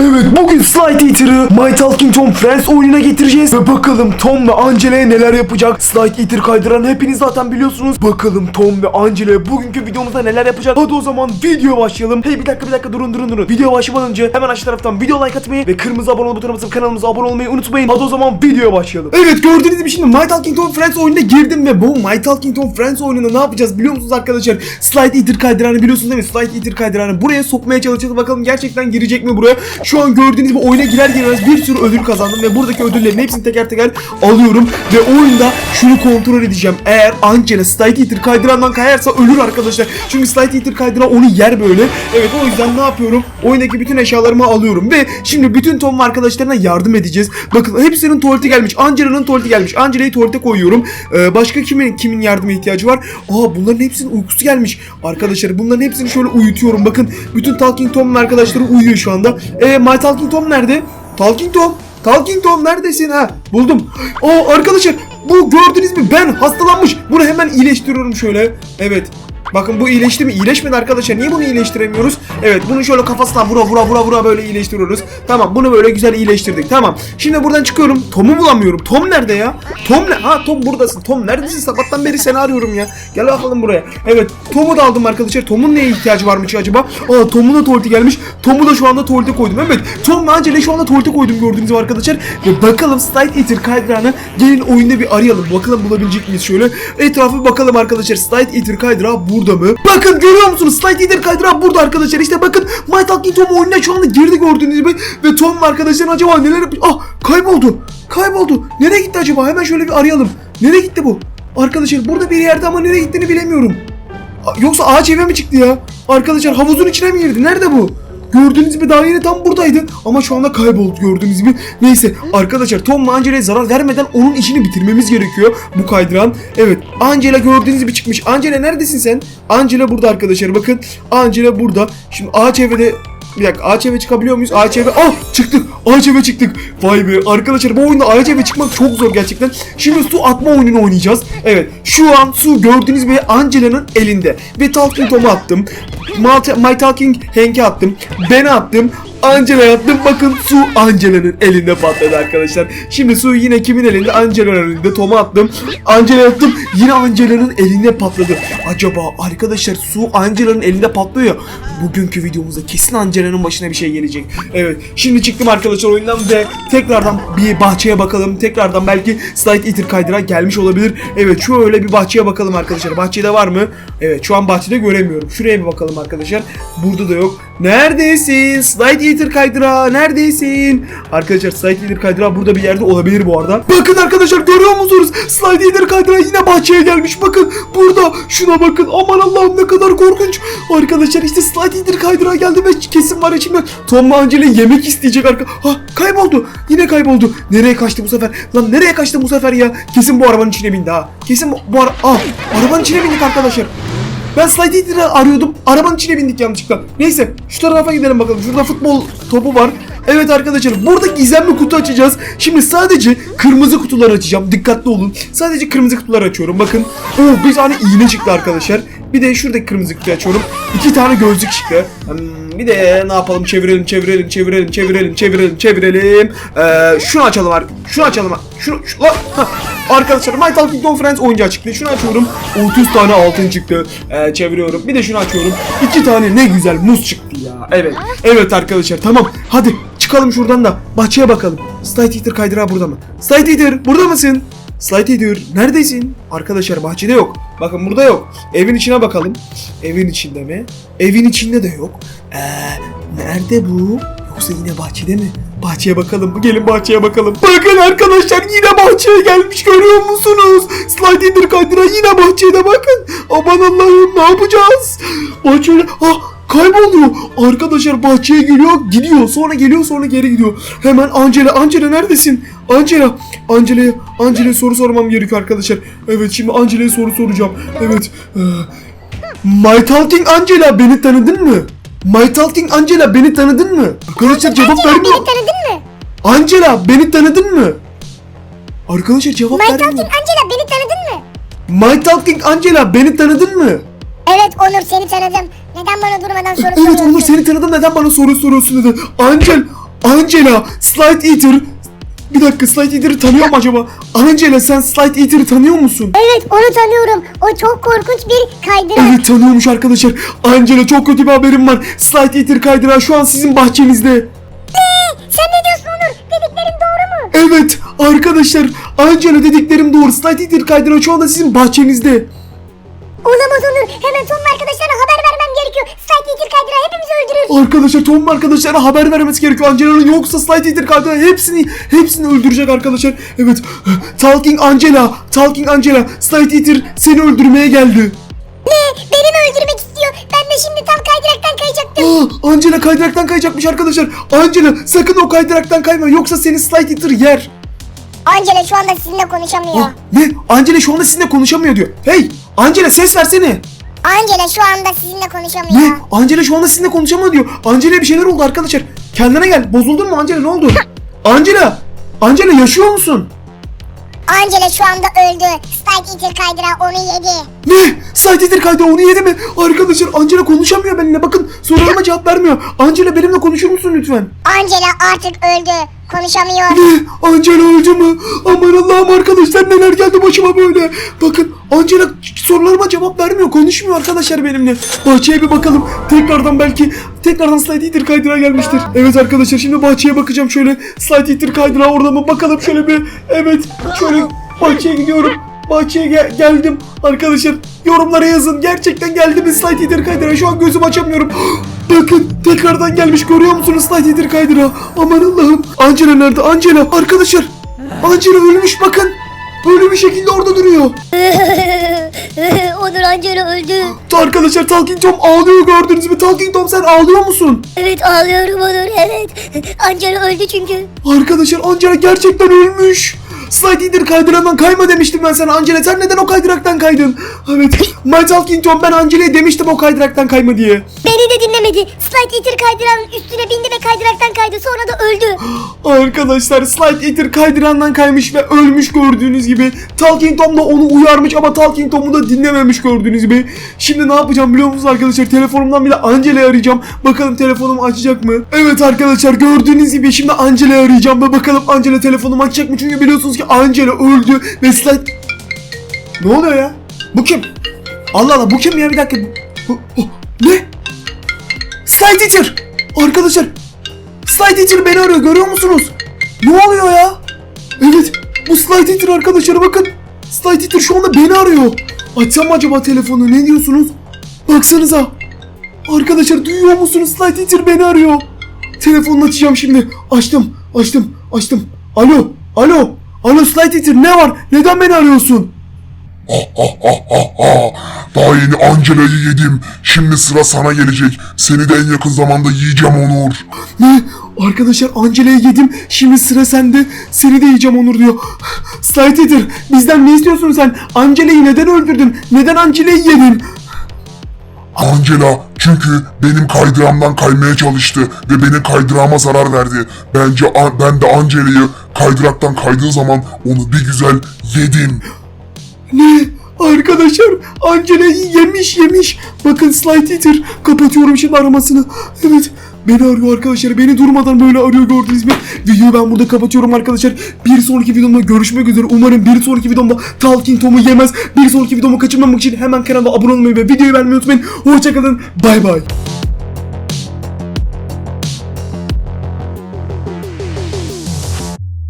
Evet bugün Slide Eater'ı My Talking Tom Friends oyununa getireceğiz Ve bakalım Tom ve Angela'ya neler yapacak. Slide Eater kaydıran hepiniz zaten biliyorsunuz. Bakalım Tom ve Angela bugünkü videomuzda neler yapacak? Hadi o zaman video başlayalım. Hey bir dakika bir dakika durun durun durun. Video başlamadan önce hemen aşağı taraftan video like atmayı Ve kırmızı abone ol butonuna basıp kanalımıza abone olmayı unutmayın. Hadi o zaman videoya başlayalım. Evet gördüğünüz gibi şimdi My Talking Tom Friends oyununa girdim Ve bu My Talking Tom Friends oyununda ne yapacağız biliyor musunuz arkadaşlar? Slide Eater kaydıranı biliyorsunuz değil mi? Slide Eater kaydıranı buraya sokmaya çalışacağız. Bakalım gerçekten girecek mi buraya Şu an gördüğünüz gibi oyuna girer girmez bir sürü ödül kazandım Ve buradaki ödüllerin hepsini teker teker alıyorum. Ve oyunda şunu kontrol edeceğim. Eğer Angela Slide Eater kaydırandan kayarsa ölür arkadaşlar. Çünkü Slide Eater kaydıran onu yer böyle. Evet o yüzden ne yapıyorum? Oyundaki bütün eşyalarımı alıyorum Ve şimdi bütün Tom arkadaşlarına yardım edeceğiz. Bakın hepsinin tuvaleti gelmiş. Angela'nın tuvaleti gelmiş. Angela'yı tuvalete koyuyorum. Ee, Başka kimin kimin yardıma ihtiyacı var? Aa bunların hepsinin uykusu gelmiş. Arkadaşlar bunların hepsini şöyle uyutuyorum. Bakın bütün Talking Tom ve arkadaşları uyuyor şu anda Ee, My Talking Tom nerede? Talking Tom Talking Tom neredesin ha? Buldum. Aa arkadaşlar bu gördünüz mü ben hastalanmış. Bunu hemen iyileştiriyorum şöyle. Evet. Bakın bu iyileşti mi? İyileşmedi arkadaşlar. Niye bunu iyileştiremiyoruz? Evet bunu şöyle kafasına vura vura vura vura böyle iyileştiriyoruz. Tamam bunu böyle güzel iyileştirdik. Tamam. Şimdi buradan çıkıyorum. Tom'u bulamıyorum. Tom nerede ya? Tom ne? Ha Tom buradasın. Tom neredesin? Sabahtan beri seni arıyorum ya. Gel bakalım buraya. Evet Tom'u da aldım arkadaşlar. Tom'un neye ihtiyacı varmış acaba? Aa Tom'un da tuvaleti gelmiş. Tom'u da şu anda tuvalete koydum. Evet Tom ve Angela şu anda tuvalete koydum gördüğünüz gibi arkadaşlar. Ve bakalım Slide Eater kaydıranı gelin oyunda bir arayalım. Bakalım bulabilecek miyiz şöyle. Etrafa bir bakalım arkadaşlar. Slide Eater kaydırağı burada mı? Bakın görüyor musunuz? Slide Eater kaydırağı burada arkadaşlar. İşte bakın My Talking Tom oyununa şu anda girdi gördüğünüz gibi. Ve Tom ve arkadaşların acaba neler yapıyor? Ah kayboldu. Kayboldu. Nereye gitti acaba? Hemen şöyle bir arayalım. Nereye gitti bu? Arkadaşlar burada bir yerde ama nereye gittiğini bilemiyorum. Yoksa ağaç eve mi çıktı ya? Arkadaşlar havuzun içine mi girdi? Nerede bu? Gördüğünüz gibi daha yeni tam buradaydı ama şu anda kayboldu gördüğünüz gibi. Neyse arkadaşlar Tom ve Angela'ya zarar vermeden onun işini bitirmemiz gerekiyor bu kaydıran. Evet Angela gördüğünüz gibi çıkmış. Angela neredesin sen? Angela burada arkadaşlar bakın. Angela burada. Şimdi ağaç evde bir dakika ağaç eve çıkabiliyor muyuz? Ağaç eve ah çıktık ağaç çıktık. Vay be arkadaşlar bu oyunda ağaç çıkmak çok zor gerçekten. Şimdi su atma oyununu oynayacağız. Evet şu an su gördüğünüz gibi Angela'nın elinde. Ve Talking Tom'u attım. My Talking Hank'e attım. Ben attım. Angela'ya attım. Bakın su Angela'nın elinde patladı arkadaşlar. Şimdi su yine kimin elinde? Angela'nın elinde. Tom'a attım. Angela'ya attım. Yine Angela'nın elinde patladı. Acaba arkadaşlar su Angela'nın elinde patlıyor ya. Bugünkü videomuzda kesin Angela'nın başına bir şey gelecek. Evet. Şimdi çıktım arkadaşlar oyundan ve tekrardan bir bahçeye bakalım. Tekrardan belki Slide Eater kaydıra gelmiş olabilir. Evet şöyle bir bahçeye bakalım arkadaşlar. Bahçede var mı? Evet şu an bahçede göremiyorum. Şuraya bir bakalım arkadaşlar. Burada da yok. Neredesin? Slide Eater kaydıra neredesin? Arkadaşlar Slide Eater kaydıra burada bir yerde olabilir bu arada. Bakın arkadaşlar görüyor musunuz? Slide Eater kaydıra yine bahçeye gelmiş. Bakın burada şuna bakın. Aman Allah'ım ne kadar korkunç. Arkadaşlar işte Slide Eater kaydıra geldi ve kesin var içimde. Tom ve Angela yemek isteyecek arka. Ha kayboldu. Yine kayboldu. Nereye kaçtı bu sefer? Lan nereye kaçtı bu sefer ya? Kesin bu arabanın içine bindi ha. Kesin bu, bu ara... Ah arabanın içine bindik arkadaşlar. Ben Slide Eater'ı arıyordum. Arabanın içine bindik yanlışlıkla. Neyse şu tarafa gidelim bakalım. Şurada futbol topu var. Evet arkadaşlar burada gizemli kutu açacağız. Şimdi sadece kırmızı kutular açacağım. Dikkatli olun. Sadece kırmızı kutular açıyorum. Bakın. Oo bir tane iğne çıktı arkadaşlar. Bir de şuradaki kırmızı kutuyu açıyorum. İki tane gözlük çıktı. Hmm, bir de ne yapalım? Çevirelim, çevirelim, çevirelim, çevirelim, çevirelim, çevirelim. Ee, şunu açalım ar- Şunu açalım. Şunu, şu, la-. Arkadaşlar My Talking Tom Friends oyuncağı çıktı. Şunu açıyorum. 30 tane altın çıktı. Ee, çeviriyorum. Bir de şunu açıyorum. İki tane ne güzel muz çıktı ya. Evet. Evet arkadaşlar tamam. Hadi çıkalım şuradan da bahçeye bakalım. Slide Eater kaydırağı burada mı? Slide Eater burada mısın? Slide Eater neredesin? Arkadaşlar bahçede yok. Bakın burada yok. Evin içine bakalım. Evin içinde mi? Evin içinde de yok. Ee, nerede bu? Yoksa yine bahçede mi? Bahçeye bakalım. Gelin bahçeye bakalım. Bakın arkadaşlar yine bahçeye gelmiş görüyor musunuz? Slide Eater kaydırağı yine bahçede bakın. Aman Allah'ım ne yapacağız? Bahçede... Ah kayboluyor. Arkadaşlar bahçeye geliyor, gidiyor. Sonra geliyor, sonra geri gidiyor. Hemen Angela, Angela neredesin? Angela, Angela'ya, Angela'ya soru sormam gerekiyor arkadaşlar. Evet, şimdi Angela'ya soru soracağım. Evet. My Talking Angela beni tanıdın mı? My Talking Angela beni tanıdın mı? Arkadaşlar cevap vermiyor. beni tanıdın mı? Angela beni tanıdın mı? Arkadaşlar cevap My vermiyor. Talking Angela beni tanıdın mı? My Talking Angela beni tanıdın mı? Evet Onur seni tanıdım. Neden bana durmadan soru Evet soruyorsun? Onur seni tanıdım neden bana soru soruyorsun dedi. Angel, Angela, Slide Eater. Bir dakika Slide Eater'ı tanıyor mu acaba? Angela sen Slide Eater'ı tanıyor musun? Evet onu tanıyorum. O çok korkunç bir kaydırak. Evet tanıyormuş arkadaşlar. Angela çok kötü bir haberim var. Slide Eater kaydırağı şu an sizin bahçenizde. Sen ne diyorsun Onur? Dediklerin doğru mu? Evet arkadaşlar Angela dediklerim doğru. Slide Eater kaydırağı şu anda sizin bahçenizde. Olamaz Onur. Hemen Tom'un arkadaşlarına haber Strike Eater kaydırağı hepimizi öldürür. Arkadaşlar Tom arkadaşlara haber vermesi gerekiyor. Angela'nın yoksa Slide Eater kaydırağı hepsini hepsini öldürecek arkadaşlar. Evet Talking Angela Talking Angela Slide Eater seni öldürmeye geldi. Ne? Beni mi öldürmek istiyor? Ben de şimdi tam kaydıraktan kayacaktım. Aa, Angela kaydıraktan kayacakmış arkadaşlar. Angela sakın o kaydıraktan kayma yoksa seni Slide Eater yer. Angela şu anda sizinle konuşamıyor. Aa, ne? Angela şu anda sizinle konuşamıyor diyor. Hey Angela ses versene. Angela şu anda sizinle konuşamıyor. Ne? Angela şu anda sizinle konuşamıyor diyor. Angela'ya bir şeyler oldu arkadaşlar. Kendine gel. Bozuldun mu Angela ne oldu? Angela! Angela yaşıyor musun? Angela şu anda öldü. Strike Eater kaydırağı onu yedi. Ne? Slide Eater kaydı onu yedi mi? Arkadaşlar Angela konuşamıyor benimle. Bakın sorularıma cevap vermiyor. Angela benimle konuşur musun lütfen? Angela artık öldü. Konuşamıyor. Ne? Angela öldü mü? Aman Allah'ım arkadaşlar neler geldi başıma böyle. Bakın Angela sorularıma cevap vermiyor. Konuşmuyor arkadaşlar benimle. Bahçeye bir bakalım. Tekrardan belki tekrardan Slide Eater kaydırağı gelmiştir. Evet arkadaşlar şimdi bahçeye bakacağım şöyle. Slide Eater kaydırağı orada mı? Bakalım şöyle bir. Evet şöyle bahçeye gidiyorum. Bahçeye gel- geldim arkadaşlar. Yorumlara yazın. Gerçekten geldi mi Slide Eater kaydırağı? Şu an gözümü açamıyorum. Bakın tekrardan gelmiş. Görüyor musunuz Slide Eater kaydırağı? Aman Allah'ım. Angela nerede? Angela arkadaşlar. Angela ölmüş bakın. Böyle bir şekilde orada duruyor. Onur Angela öldü. Arkadaşlar Talking Tom ağlıyor gördünüz mü? Talking Tom sen ağlıyor musun? Evet ağlıyorum Onur evet. Angela öldü çünkü. Arkadaşlar Angela gerçekten ölmüş. Slide Eater kaydırandan kayma demiştim ben sana Angela. Sen neden o kaydıraktan kaydın? Evet. My Talking ben Angela'ya demiştim o kaydıraktan kayma diye. Beni de dinlemedi. Slide Eater kaydıranın üstüne bindi ve kaydıraktan kaydı. Sonra da öldü. Arkadaşlar Slide Eater kaydırandan kaymış ve ölmüş gördüğünüz gibi. Talking Tom da onu uyarmış ama Talking Tom'u da dinlememiş gördüğünüz gibi. Şimdi ne yapacağım biliyor musunuz arkadaşlar? Telefonumdan bile Angela'yı arayacağım. Bakalım telefonumu açacak mı? Evet arkadaşlar gördüğünüz gibi şimdi Angela'yı arayacağım ve bakalım Angela telefonumu açacak mı? Çünkü biliyorsunuz ki Angela öldü ve Slide... Ne oluyor ya? Bu kim? Allah Allah bu kim ya bir dakika. Bu- bu- ne? Slide Eater! Arkadaşlar Slide Eater beni arıyor görüyor musunuz? Ne oluyor ya? Evet bu Slide Eater arkadaşlar bakın. Slide Eater şu anda beni arıyor. Açsam acaba telefonu ne diyorsunuz? Baksanıza. Arkadaşlar duyuyor musunuz? Slide Eater beni arıyor. Telefonunu açacağım şimdi. Açtım açtım açtım. Alo alo. Alo Slide Eater ne var? Neden beni arıyorsun? Daha yeni Angela'yı yedim. Şimdi sıra sana gelecek. Seni de en yakın zamanda yiyeceğim Onur. Ne? Arkadaşlar Angela'yı yedim. Şimdi sıra sende. Seni de yiyeceğim Onur diyor. Slide Eater bizden ne istiyorsun sen? Angela'yı neden öldürdün? Neden Angela'yı yedin? Angela çünkü benim kaydırağımdan kaymaya çalıştı ve benim kaydırağıma zarar verdi. Bence ben de Angela'yı kaydıraktan kaydığı zaman onu bir güzel yedim. Ne? Arkadaşlar Angela'yı yemiş yemiş. Bakın Slide Eater. Kapatıyorum şimdi aramasını. Evet. Beni arıyor arkadaşlar. Beni durmadan böyle arıyor gördünüz mü? Videoyu ben burada kapatıyorum arkadaşlar. Bir sonraki videomda görüşmek üzere. Umarım bir sonraki videomda Talking Tom'u yemez. Bir sonraki videomu kaçırmamak için hemen kanala abone olmayı ve videoyu beğenmeyi unutmayın. Hoşçakalın. Bay bay.